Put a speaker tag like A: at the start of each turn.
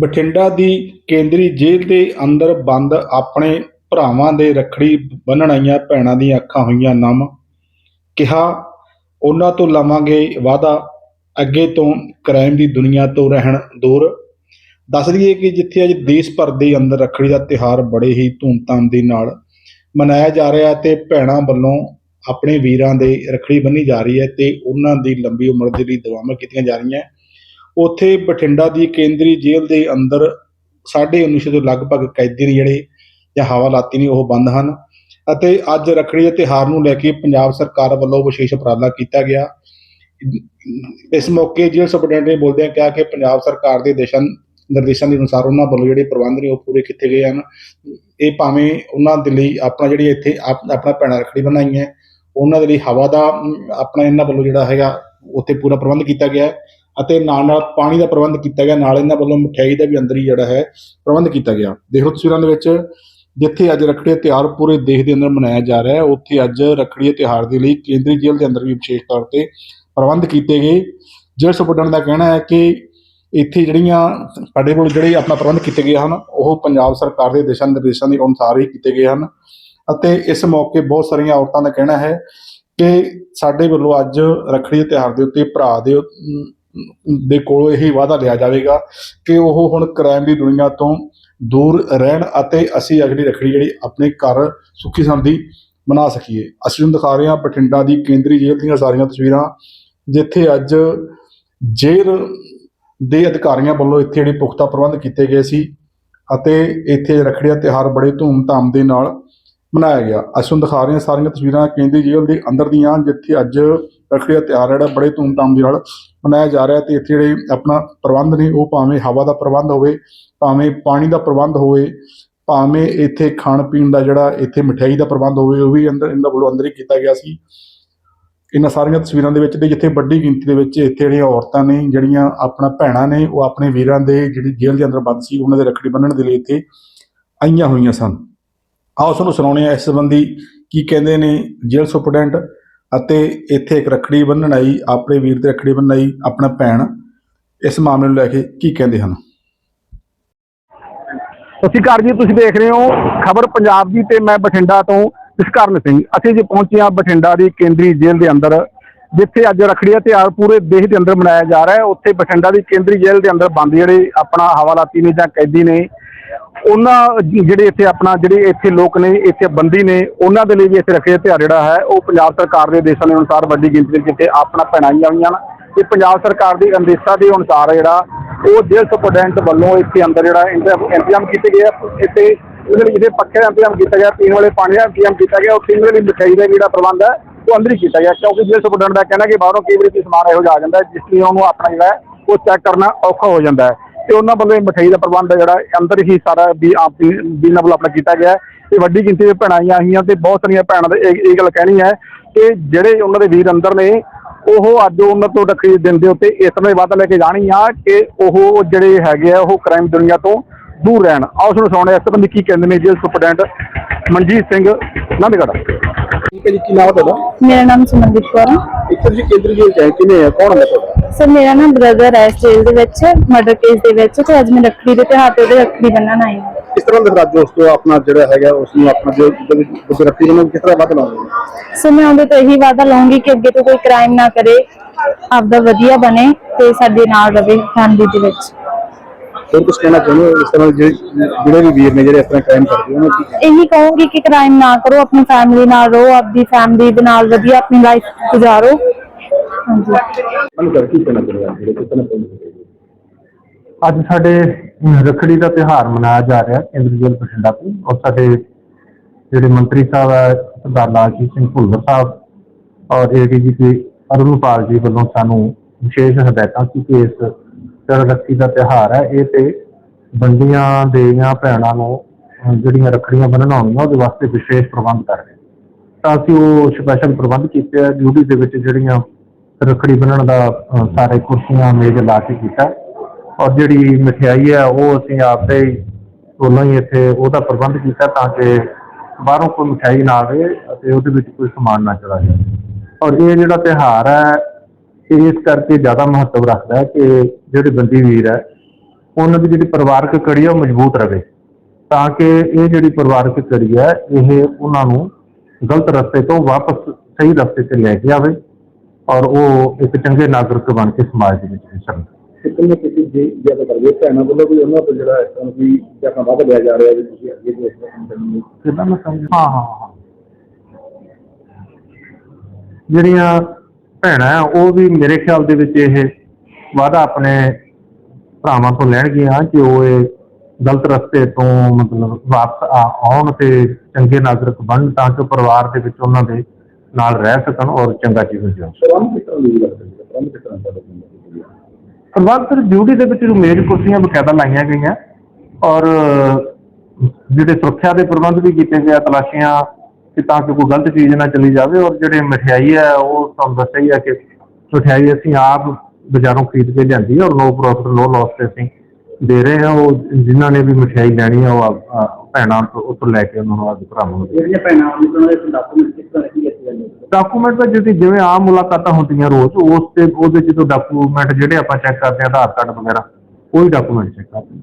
A: ਬਠਿੰਡਾ ਦੀ ਕੇਂਦਰੀ ਜੇਲ੍ਹ ਦੇ ਅੰਦਰ ਬੰਦ ਆਪਣੇ ਭਰਾਵਾਂ ਦੇ ਰੱਖੜੀ ਬੰਨ੍ਹਣ ਆਈਆਂ ਭੈਣਾਂ ਦੀਆਂ ਅੱਖਾਂ ਹੋਈਆਂ ਨਮ। ਕਿਹਾ, ਉਹਨਾਂ ਤੋਂ ਲਵਾਂਗੇ ਵਾਅਦਾ। ਅੱਗੇ ਤੋਂ ਕ੍ਰਾਈਮ ਦੀ ਦੁਨੀਆ ਤੋਂ ਰਹਿਣ ਦੂਰ। ਦੱਸ ਦਈਏ ਕਿ ਜਿੱਥੇ ਅੱਜ ਦੇਸ਼ ਭਰ ਦੇ ਅੰਦਰ ਰੱਖੜੀ ਦਾ ਤਿਉਹਾਰ ਬੜੇ ਹੀ ਧੂਮਧਾਮ ਦੇ ਨਾਲ ਮਨਾਇਆ ਜਾ ਰਿਹਾ ਹੈ ਤੇ ਭੈਣਾਂ ਵੱਲੋਂ ਆਪਣੇ ਵੀਰਾਂ ਦੇ ਰੱਖੜੀ ਬੰਨੀ ਜਾ ਰਹੀ ਹੈ ਤੇ ਉਹਨਾਂ ਦੀ ਲੰਬੀ ਉਮਰ ਦੇ ਲਈ ਦੁਆਵਾਂ ਕੀਤੀਆਂ ਜਾ ਰਹੀਆਂ। ਉੱਥੇ ਬਠਿੰਡਾ ਦੀ ਕੇਂਦਰੀ ਜੇਲ੍ਹ ਦੇ ਅੰਦਰ 1950 ਦੇ ਲਗਭਗ ਕੈਦੀ ਨੇ ਜਿਹੜੇ ਜਾਂ ਹਵਾਲਾਤੀ ਨੇ ਉਹ ਬੰਦ ਹਨ ਅਤੇ ਅੱਜ ਰੱਖੜੀ ਦੇ ਤਿਉਹਾਰ ਨੂੰ ਲੈ ਕੇ ਪੰਜਾਬ ਸਰਕਾਰ ਵੱਲੋਂ ਵਿਸ਼ੇਸ਼ ਉਪਰਾਲਾ ਕੀਤਾ ਗਿਆ। ਇਸ ਮੌਕੇ ਜੇਲ੍ਹ ਸੁਪਰਡੈਂਟ ਨੇ ਬੋਲਦਿਆਂ ਕਿਹਾ ਕਿ ਪੰਜਾਬ ਸਰਕਾਰ ਦੇ ਦਿਸ਼ਾ ਨਿਰਦੇਸ਼ਾਂ ਦੇ ਅਨੁਸਾਰ ਉਹਨਾਂ ਵੱਲੋਂ ਜਿਹੜੇ ਪ੍ਰਬੰਧ ਨੇ ਉਹ ਪੂਰੇ ਕੀਤੇ ਗਏ ਹਨ। ਇਹ ਭਾਵੇਂ ਉਹਨਾਂ ਦੇ ਲਈ ਆਪਣਾ ਜਿਹੜੀ ਇੱਥੇ ਆਪ- ਆਪਣਾ ਭੈਣਾਂ ਰੱਖੜੀ ਬਣਾਈ ਹੈ ਉਹਨਾਂ ਦੇ ਲਈ ਹਵਾ ਦਾ ਆਪਣਾ ਇਹਨਾਂ ਵੱਲੋਂ ਜਿਹੜਾ ਹੈਗਾ, ਉੱਥੇ ਪੂਰਾ ਪ੍ਰਬੰਧ ਕੀਤਾ ਗਿਆ। ਹੈ ਅਤੇ ਨਾਲ ਨਾਲ ਪਾਣੀ ਦਾ ਪ੍ਰਬੰਧ ਕੀਤਾ ਗਿਆ, ਨਾਲ ਇਹਨਾਂ ਵੱਲੋਂ ਮਠਿਆਈ ਦਾ ਵੀ ਅੰਦਰ ਹੀ ਜਿਹੜਾ ਹੈ ਪ੍ਰਬੰਧ ਕੀਤਾ ਗਿਆ। ਦੇਖੋ ਤਸਵੀਰਾਂ ਦੇ ਵਿੱਚ, ਜਿੱਥੇ ਅੱਜ ਰੱਖੜੀ ਦਾ ਤਿਉਹਾਰ ਪੂਰੇ ਦੇਸ਼ ਦੇ ਅੰਦਰ ਮਨਾਇਆ ਜਾ ਰਿਹਾ ਹੈ, ਉੱਥੇ ਅੱਜ ਰੱਖੜੀ ਦੇ ਤਿਉਹਾਰ ਦੇ ਲਈ ਕੇਂਦਰੀ ਜੇਲ੍ਹ ਦੇ ਅੰਦਰ ਵੀ ਵਿਸ਼ੇਸ਼ ਤੌਰ ਤੇ ਪ੍ਰਬੰਧ ਕੀਤੇ ਗਏ। ਜੇਲ੍ਹ ਸੁਪਰਡੈਂਟ ਦਾ ਕਹਿਣਾ ਹੈ ਕਿ ਇੱਥੇ ਜਿਹੜੀਆਂ ਸਾਡੇ ਕੋਲ ਜਿਹੜੇ ਆਪਣਾ ਪ੍ਰਬੰਧ ਕੀਤੇ ਗਏ ਹਨ, ਉਹ ਪੰਜਾਬ ਸਰਕਾਰ ਦੇ ਦਿਸ਼ਾ ਨਿਰਦੇਸ਼ਾਂ ਦੇ ਅਨੁਸਾਰ ਹੀ ਕੀਤੇ ਗਏ ਹਨ। ਅਤੇ ਇਸ ਮੌਕੇ ਬਹੁਤ ਸਾਰੀਆਂ ਔਰਤਾਂ ਦਾ ਕਹਿਣਾ ਹੈ ਕਿ ਸਾਡੇ ਵੱਲੋਂ ਅੱਜ ਰੱਖੜੀ ਦੇ ਤਿਉਹਾਰ ਦੇ ਉੱਤੇ ਭਰਾ ਦੇ ਦੇ ਕੋਲੋਂ ਇਹ ਵਾਅਦਾ ਲਿਆ ਜਾਵੇਗਾ ਕਿ ਉਹ ਹੁਣ ਕ੍ਰਾਈਮ ਦੀ ਦੁਨੀਆ ਤੋਂ ਦੂਰ ਰਹਿਣ ਅਤੇ ਅਸੀਂ ਅਗਲੀ ਰੱਖੜੀ ਜਿਹੜੀ ਆਪਣੇ ਘਰ ਸੁੱਖੀ ਸੰਧੀ ਮਨਾ ਸਕੀਏ। ਅਸੀਂ ਤੁਹਾਨੂੰ ਦਿਖਾ ਰਹੇ ਹਾਂ ਬਠਿੰਡਾ ਦੀ ਕੇਂਦਰੀ ਜੇਲ੍ਹ ਦੀਆਂ ਸਾਰੀਆਂ ਤਸਵੀਰਾਂ, ਜਿੱਥੇ ਅੱਜ ਜੇਲ੍ਹ ਦੇ ਅਧਿਕਾਰੀਆਂ ਵੱਲੋਂ ਇੱਥੇ ਜਿਹੜੇ ਪੁਖਤਾ ਪ੍ਰਬੰਧ ਕੀਤੇ ਗਏ ਸੀ ਅਤੇ ਇੱਥੇ ਰੱਖੜੀ ਦਾ ਤਿਉਹਾਰ ਬੜੇ ਧੂਮ-ਧਾਮ ਦੇ ਨਾਲ ਮਨਾਇਆ ਗਿਆ। ਅਸੀਂ ਤੁਹਾਨੂੰ ਦਿਖਾ ਰਹੇ ਹਾਂ ਸਾਰੀਆਂ ਤਸਵੀਰਾਂ ਕੇਂਦਰੀ ਜੇਲ੍ਹ ਦੇ ਅੰਦਰ ਦੀਆਂ, ਜਿੱਥੇ ਅੱਜ ਰੱਖੜੀ ਦਾ ਤਿਉਹਾਰ ਜਿਹੜਾ ਬੜੇ ਧੂਮ-ਧਾਮ ਦੇ ਨਾਲ ਮਨਾਇਆ ਜਾ ਰਿਹਾ ਤੇ ਇੱਥੇ ਜਿਹੜੇ ਆਪਣਾ ਪ੍ਰਬੰਧ ਨੇ ਉਹ ਭਾਵੇਂ ਹਵਾ ਦਾ ਪ੍ਰਬੰਧ ਹੋਵੇ, ਭਾਵੇਂ ਪਾਣੀ ਦਾ ਪ੍ਰਬੰਧ ਹੋਵੇ, ਭਾਵੇਂ ਇੱਥੇ ਖਾਣ ਪੀਣ ਦਾ ਜਿਹੜਾ ਇੱਥੇ ਮਠਿਆਈ ਦਾ ਪ੍ਰਬੰਧ ਹੋਵੇ, ਉਹ ਵੀ ਅੰਦਰ ਇਹਨਾਂ ਵੱਲੋਂ ਅੰਦਰ ਹੀ ਕੀਤਾ ਗਿਆ ਸੀ। ਇਹਨਾਂ ਸਾਰੀਆਂ ਤਸਵੀਰਾਂ ਦੇ ਵਿੱਚ ਤੇ ਜਿੱਥੇ ਵੱਡੀ ਗਿਣਤੀ ਦੇ ਵਿੱਚ ਇੱਥੇ ਜਿਹੜੀਆਂ ਔਰਤਾਂ ਨੇ, ਜਿਹੜੀਆਂ ਆਪਣਾ ਭੈਣਾਂ ਨੇ, ਉਹ ਆਪਣੇ ਵੀਰਾਂ ਦੇ ਜਿਹੜੀ ਜੇਲ੍ਹ ਦੇ ਅੰਦਰ ਬੰਦ ਸੀ, ਉਹਨਾਂ ਦੇ ਰੱਖੜੀ ਬੰਨਣ ਦੇ ਲਈ ਇੱਥੇ ਆਈਆਂ ਹੋਈਆਂ ਸਨ। ਆਓ ਤੁਹਾਨੂੰ ਸੁਣਾਉਂਦੇ ਹਾਂ ਇਸ ਸੰਬੰਧੀ ਕੀ ਕਹਿੰਦੇ ਨੇ ਜੇਲ੍ਹ ਸੁਪਰਡੈਂਟ ਅਤੇ ਇੱਥੇ ਇੱਕ ਰੱਖੜੀ ਬੰਨ੍ਹਣ ਆਈ, ਆਪਣੇ ਵੀਰ ਤੇ ਰੱਖੜੀ ਬੰਨ੍ਹਣ ਆਈ, ਆਪਣਾ ਭੈਣ। ਇਸ ਮਾਮਲੇ ਨੂੰ ਲੈ ਕੇ ਕੀ ਕਹਿੰਦੇ ਹਨ?
B: ਸਤਿ ਸ਼੍ਰੀ ਅਕਾਲ ਜੀ, ਤੁਸੀਂ ਦੇਖ ਰਹੇ ਹੋ ਖਬਰ ਪੰਜਾਬ ਦੀ ਤੇ ਮੈਂ ਬਠਿੰਡਾ ਤੋਂ ਵਿਸ਼ਕਰਨ ਸਿੰਘ। ਅਸੀਂ ਜੇ ਪਹੁੰਚੇ ਹਾਂ ਬਠਿੰਡਾ ਦੀ ਕੇਂਦਰੀ ਜੇਲ੍ਹ ਦੇ ਅੰਦਰ, ਜਿੱਥੇ ਅੱਜ ਰੱਖੜੀ ਦਾ ਤਿਉਹਾਰ ਪੂਰੇ ਦੇਸ਼ ਦੇ ਅੰਦਰ ਮਨਾਇਆ ਜਾ ਰਿਹਾ ਹੈ। ਉੱਥੇ ਬਠਿੰਡਾ ਦੀ ਕੇਂਦਰੀ ਜੇਲ੍ਹ ਦੇ ਅੰਦਰ ਬੰਦ ਜਿਹੜੇ ਆਪਣਾ ਹਵਾਲਾਤੀ ਨੇ ਜਾਂ ਕੈਦੀ ਨੇ ਉਹਨਾਂ ਜਿਹੜੇ ਇੱਥੇ ਆਪਣਾ ਜਿਹੜੇ ਇੱਥੇ ਲੋਕ ਨੇ, ਇੱਥੇ ਬੰਦੀ ਨੇ, ਉਹਨਾਂ ਦੇ ਲਈ ਵੀ ਇੱਥੇ ਰੱਖੇ ਦਾ ਤਿਉਹਾਰ ਜਿਹੜਾ ਹੈ, ਉਹ ਪੰਜਾਬ ਸਰਕਾਰ ਦੇ ਦੇਸ਼ਾਂ ਦੇ ਅਨੁਸਾਰ ਵੱਡੀ ਗਿਣਤੀ ਵਿੱਚ ਇੱਥੇ ਆਪਣਾ ਪਹਿਨਾਈਆਂ ਹੋਈਆਂ ਹਨ। ਤੇ ਪੰਜਾਬ ਸਰਕਾਰ ਦੀ ਅੰਦੇਸ਼ਾਂ ਦੇ ਅਨੁਸਾਰ ਜਿਹੜਾ, ਉਹ ਜੇਲ੍ਹ ਸੁਪਰਡੈਂਟ ਵੱਲੋਂ ਇੱਥੇ ਅੰਦਰ ਜਿਹੜਾ ਇੰਤਜ਼ਾਮ ਇੰਤਜ਼ਾਮ ਕੀਤੇ ਗਏ ਆ। ਇੱਥੇ ਇਹਦੇ ਲਈ ਜਿਹੜੇ ਪੱਖੇ ਦਾ ਇੰਤਜ਼ਾਮ ਕੀਤਾ ਗਿਆ, ਪੀਣ ਵਾਲੇ ਪਾਣੀ ਦਾ ਇੰਤਜ਼ਾਮ ਕੀਤਾ ਗਿਆ ਉੱਥੇ ਇਹਦੇ ਲਈ ਮਠਾਈ ਦਾ ਜਿਹੜਾ ਪ੍ਰਬੰਧ ਹੈ, ਉਹ ਅੰਦਰ ਹੀ ਕੀਤਾ ਗਿਆ। ਕਿਉਂਕਿ ਜੇਲ੍ਹ ਸੁਪਰਡੈਂਟ ਦਾ ਕਹਿਣਾ ਕਿ ਬਾਹਰੋਂ ਕਈ ਵਾਰੀ ਕੋਈ ਸਮਾਨ ਇਹੋ ਜਿਹਾ ਆ ਜਾਂਦਾ ਜਿਸ ਲਈ ਉਹਨੂੰ ਆਪਣਾ ਜਿਹੜਾ ਉਹ ਚੈੱਕ ਕਰਨਾ ਔਖਾ ਹੋ ਜਾਂਦਾ ਹੈ। ਤੇ ਉਹਨਾਂ ਵੱਲੋਂ ਇਹ ਮਠਿਆਈ ਦਾ ਪ੍ਰਬੰਧ ਹੈ ਜਿਹੜਾ ਅੰਦਰ ਹੀ ਸਾਰਾ ਵੀ ਆਪ ਵੀ ਨਾਲ ਆਪਣਾ ਕੀਤਾ ਗਿਆ ਤੇ ਵੱਡੀ ਗਿਣਤੀ ਦੇ ਭੈਣਾਂ ਆਈਆਂ ਹੋਈਆਂ ਤੇ ਬਹੁਤ ਸਾਰੀਆਂ ਭੈਣਾਂ ਦੇ ਇਹ ਗੱਲ ਕਹਿਣੀ ਹੈ ਕਿ ਜਿਹੜੇ ਉਹਨਾਂ ਦੇ ਵੀਰ ਅੰਦਰ ਨੇ ਉਹ ਅੱਜ ਉਹਨਾਂ ਤੋਂ ਰੱਖੜੀ ਦਿਨ ਦੇ ਉੱਤੇ ਇਸ ਤਰ੍ਹਾਂ ਦੀ ਵਾਅਦਾ ਲੈ ਕੇ ਜਾਣੀ ਆ ਕਿ ਉਹ ਜਿਹੜੇ ਹੈਗੇ ਆ ਉਹ ਕ੍ਰਾਈਮ ਦੁਨੀਆ ਤੋਂ ਦੂਰ ਰਹਿਣ। ਆਓ ਸੁਣੋ ਸੁਣਾਉਣੇ ਇਸ ਸੰਬੰਧੀ ਕੀ ਕਹਿੰਦੇ ਨੇ ਜੇਲ੍ਹ ਸੁਪਰਡੈਂਟ ਮਨਜੀਤ ਸਿੰਘ ਨੰਦਗੜ੍ਹ
A: ਠੀਕ ਹੈ ਜੀ ਕੀ ਨਾਮ ਤੁਹਾਡਾ?
C: ਮੇਰਾ ਨਾਮ ਸੁਮਨਦੀਪ ਕੌਰ ਹੈ।
A: ਇੱਥੇ ਤੁਸੀਂ ਕੇਂਦਰੀ ਜੇਲ੍ਹ ਚਾਹੇ ਕਿਨੇ ਹੈ ਕੌਣ ਹੈ ਤੁਹਾਡਾ?
C: ਸਰ ਮੇਰਾ ਨਾ ਬ੍ਰਦਰ ਹੈ ਇਸ ਜੇਲ੍ਹ ਦੇ ਵਿੱਚ ਮਰਡਰ ਕੇਸ ਦੇ ਵਿੱਚ ਤੇ ਅੱਜ ਮੈਂ ਰੱਖੜੀ ਦੇ ਤਿਉਹਾਰ ਤੇ ਉਹਦੇ ਰੱਖੜੀ ਬੰਨਣ ਆਈ ਹਾਂ।
A: ਕਿਸ ਤਰ੍ਹਾਂ ਦੇ ਰਾਜ ਉਸ ਤੋਂ ਆਪਣਾ ਜਿਹੜਾ ਹੈਗਾ ਉਸ ਨੂੰ ਆਪਣਾ ਜੋ ਜੋ ਰੱਖੀ ਨੂੰ ਕਿਸ ਤਰ੍ਹਾਂ ਬਦਲਾ ਲਾਉਂਗੇ
C: ਸੋ ਮੈਂ ਉਹਦੇ ਤੋਂ ਇਹੀ ਵਾਅਦਾ ਲਵਾਂਗੀ ਕਿ ਅੱਗੇ ਤੋਂ ਕੋਈ ਕ੍ਰਾਈਮ ਨਾ ਕਰੇ ਆਪਦਾ ਵਧੀਆ ਬਣੇ ਤੇ ਸਾਡੇ ਨਾਲ ਰਵੇ ਫੈਮਿਲੀ ਦੇ ਵਿੱਚ।
A: ਹੋਰ ਕੁਝ ਕਹਿਣਾ ਚਾਹੁੰਦੇ ਹੋ? ਇਸ ਤਰ੍ਹਾਂ ਦੇ ਜਿਹੜੇ ਜਿਹੜੇ ਵੀ ਵੀਰ ਨੇ ਜਿਹੜੇ ਇਸ ਤਰ੍ਹਾਂ ਕ੍ਰਾਈਮ ਕਰਦੇ ਉਹਨਾਂ ਨੂੰ ਕੀ
C: ਇਹੀ ਕਹੂੰਗੀ ਕਿ ਕ੍ਰਾਈਮ ਨਾ ਕਰੋ ਆਪਣੀ ਫੈਮਿਲੀ ਨਾਲ ਰਹੋ ਆਪਦੀ ਫੈਮਿਲੀ ਦੇ ਨਾਲ ਵਧੀਆ ਆਪਣੀ ਲਾਈਫ ਗੁਜ਼ਾਰੋ। ਹਾਂਜੀ।
A: ਕੀ ਕਹਿਣਾ ਚਾਹੁੰਦੇ ਹੋ? ਜਿਹੜੇ
D: ਅੱਜ ਸਾਡੇ ਰੱਖੜੀ ਦਾ ਤਿਉਹਾਰ ਮਨਾਇਆ ਜਾ ਰਿਹਾ ਜੇਲ੍ਹ ਬਠਿੰਡਾ ਤੋਂ ਔਰ ਸਾਡੇ ਜਿਹੜੇ ਮੰਤਰੀ ਸਾਹਿਬ ਹੈ ਸਰਦਾਰ ਲਾਲਜੀਤ ਸਿੰਘ ਭੁੱਲਰ ਸਾਹਿਬ ਔਰ ਏਡੀਜੀਪੀ ਅਰੁਣਪਾਲ ਜੀ ਵੱਲੋਂ ਸਾਨੂੰ ਵਿਸ਼ੇਸ਼ ਹਦਾਇਤਾਂ ਸੀ ਕਿ ਇਸ ਜਿਹੜਾ ਰੱਖੜੀ ਦਾ ਤਿਉਹਾਰ ਹੈ, ਇਹ ਤੇ ਬੰਦੀਆਂ ਦੇਆਂ ਭੈਣਾਂ ਨੂੰ ਜਿਹੜੀਆਂ ਰੱਖੜੀਆਂ ਬੰਨ੍ਹਣ ਆਉਣੀਆਂ ਉਹਦੇ ਵਾਸਤੇ ਵਿਸ਼ੇਸ਼ ਪ੍ਰਬੰਧ ਕਰ ਰਹੇ ਤਾਂ ਅਸੀਂ ਉਹ ਸਪੈਸ਼ਲ ਪ੍ਰਬੰਧ ਕੀਤੇ ਆ, ਡਿਊਟੀ ਦੇ ਵਿੱਚ ਜਿਹੜੀਆਂ ਰੱਖੜੀ ਬੰਨਣ ਦਾ ਸਾਰੇ ਕੁਰਸੀਆਂ, ਮੇਜ਼ ਲਾ ਕੇ ਕੀਤਾ। ਔਰ ਜਿਹੜੀ ਮਠਿਆਈ ਹੈ, ਉਹ ਅਸੀਂ ਆਪਦੇ ਹੀ ਕੋਲੋਂ ਹੀ ਇੱਥੇ ਉਹਦਾ ਪ੍ਰਬੰਧ ਕੀਤਾ ਤਾਂ ਕਿ ਬਾਹਰੋਂ ਕੋਈ ਮਠਿਆਈ ਨਾ ਆਵੇ ਅਤੇ ਉਹਦੇ ਵਿੱਚ ਕੋਈ ਸਮਾਨ ਨਾ ਚਲਾ ਜਾਵੇ। ਔਰ ਇਹ ਜਿਹੜਾ ਤਿਉਹਾਰ ਹੈ ਇਸ ਕਰਕੇ ਜ਼ਿਆਦਾ ਮਹੱਤਵ ਰੱਖਦਾ ਹੈ ਕਿ ਜਿਹੜੇ ਬੰਦੀ ਵੀਰ ਹੈ ਉਹਨਾਂ ਦੀ ਜਿਹੜੀ ਪਰਿਵਾਰਕ ਕੜੀ ਉਹ ਮਜ਼ਬੂਤ ਰਵੇ ਤਾਂ ਕਿ ਇਹ ਜਿਹੜੀ ਪਰਿਵਾਰਕ ਕੜੀ ਹੈ ਇਹ ਉਹਨਾਂ ਨੂੰ ਗਲਤ ਰਸਤੇ ਤੋਂ ਵਾਪਸ ਸਹੀ ਰਸਤੇ ਤੇ ਲੈ ਕੇ ਆਵੇ ਔਰ ਉਹ ਇੱਕ ਚੰਗੇ ਨਾਗਰਿਕ ਬਣ ਕੇ ਸਮਾਜ ਦੇ ਵਿੱਚ ਵਿਚਰਨ
B: ਕਿਤੇ ਨਾ ਕਿਸੇ ਜੇ ਜ਼ਿਆਦਾ ਕਰਦੇ ਭੈਣਾਂ ਵੱਲੋਂ ਵੀ ਉਹਨਾਂ ਤੋਂ ਜਿਹੜਾ ਇਸ ਤਰ੍ਹਾਂ ਦੀ ਜਾਂ ਵੱਧ ਲਿਆ ਜਾ ਰਿਹਾ ਵੀ ਤੁਸੀਂ ਅੱਗੇ ਵੀ ਇਸ ਤਰ੍ਹਾਂ ਕੰਮ ਕਰਨੀ
D: ਕਿਦਾਂ ਮੈਂ ਸਮਝ ਹਾਂ ਹਾਂ ਹਾਂ। ਜਿਹੜੀਆਂ ਭੈਣਾਂ ਆ, ਉਹ ਵੀ ਮੇਰੇ ਖਿਆਲ ਦੇ ਵਿੱਚ ਇਹ ਵਾਅਦਾ ਆਪਣੇ ਭਰਾਵਾਂ ਤੋਂ ਲੈਣਗੀਆਂ ਕਿ ਉਹ ਇਹ ਗਲਤ ਰਸਤੇ ਤੋਂ ਮਤਲਬ ਵਾਪਸ ਆ- ਆਉਣ ਤੇ ਚੰਗੇ ਨਾਗਰਿਕ ਬਣਨ ਤਾਂ ਕਿ ਪਰਿਵਾਰ ਦੇ ਵਿੱਚ ਉਹਨਾਂ ਦੇ ਨਾਲ ਰਹਿ ਸਕਣ ਔਰ ਚੰਗਾ ਜੀਵਨ ਜਿਉਣ।
B: ਪ੍ਰਬੰਧ ਕਿਸ ਤਰ੍ਹਾਂ ਦੀ ਲੱਗਦਾ ਹੈ ਪ੍ਰਬੰਧ ਕਿਸ ਤਰ੍ਹਾਂ ਦਾ ਲੱਗਦਾ
D: ਪ੍ਰਬੰਧ ਫਿਰ ਡਿਊਟੀ ਦੇ ਵਿੱਚ ਜੋ ਮੇਜ਼ ਕੁਰਸੀਆਂ ਬਕਾਇਦਾ ਲਾਈਆਂ ਗਈਆਂ ਔਰ ਜਿਹੜੇ ਸੁਰੱਖਿਆ ਦੇ ਪ੍ਰਬੰਧ ਵੀ ਕੀਤੇ ਗਏ ਆ, ਤਲਾਸ਼ੀਆਂ ਕਿ ਤਾਂ ਕਿ ਕੋਈ ਗਲਤ ਚੀਜ਼ ਨਾ ਚਲੀ ਜਾਵੇ ਔਰ ਜਿਹੜੇ ਮਠਿਆਈ ਹੈ ਉਹ ਤੁਹਾਨੂੰ ਦੱਸਿਆ ਹੀ ਹੈ ਕਿ ਮਠਿਆਈ ਅਸੀਂ ਆਪ ਬਾਜ਼ਾਰੋਂ ਖਰੀਦ ਕੇ ਲਿਆਂਦੀ ਔਰ ਨੋ ਪ੍ਰੋਫਿਟ ਨੋ ਲਾਸ ਤੇ ਅਸੀਂ ਦੇ ਰਹੇ ਹਾਂ। ਉਹ ਜਿਨ੍ਹਾਂ ਨੇ ਵੀ ਮਠਿਆਈ ਲੈਣੀ ਹੈ ਉਹ ਆ, ਭੈਣਾਂ ਤੋਂ ਲੈ ਕੇ ਉਹਨਾਂ ਨੂੰ ਆਪਦੇ ਭਰਾਵਾਂ ਨੂੰ
B: ਜਿਹੜੀਆਂ ਭੈਣਾਂ ਉਹਨਾਂ ਦੇ ਡਾਕੂਮੈਂਟ ਕਿਸ ਤਰ੍ਹਾਂ ਇੱਥੇ ਜਾਂਦੇ
D: ਡਾਕੂਮੈਂਟ ਤਾਂ ਜਿਹੜੀ ਜਿਵੇਂ ਆਮ ਮੁਲਾਕਾਤਾਂ ਹੁੰਦੀਆਂ ਰੋਜ਼ ਉਸ ਤੇ ਉਹਦੇ ਜਦੋਂ ਡਾਕੂਮੈਂਟ ਜਿਹੜੇ ਆਪਾਂ ਚੈੱਕ ਕਰਦੇ ਹਾਂ ਆਧਾਰ ਕਾਰਡ ਵਗੈਰਾ ਉਹੀ ਡਾਕੂਮੈਂਟ ਚੈੱਕ ਕਰਦੇ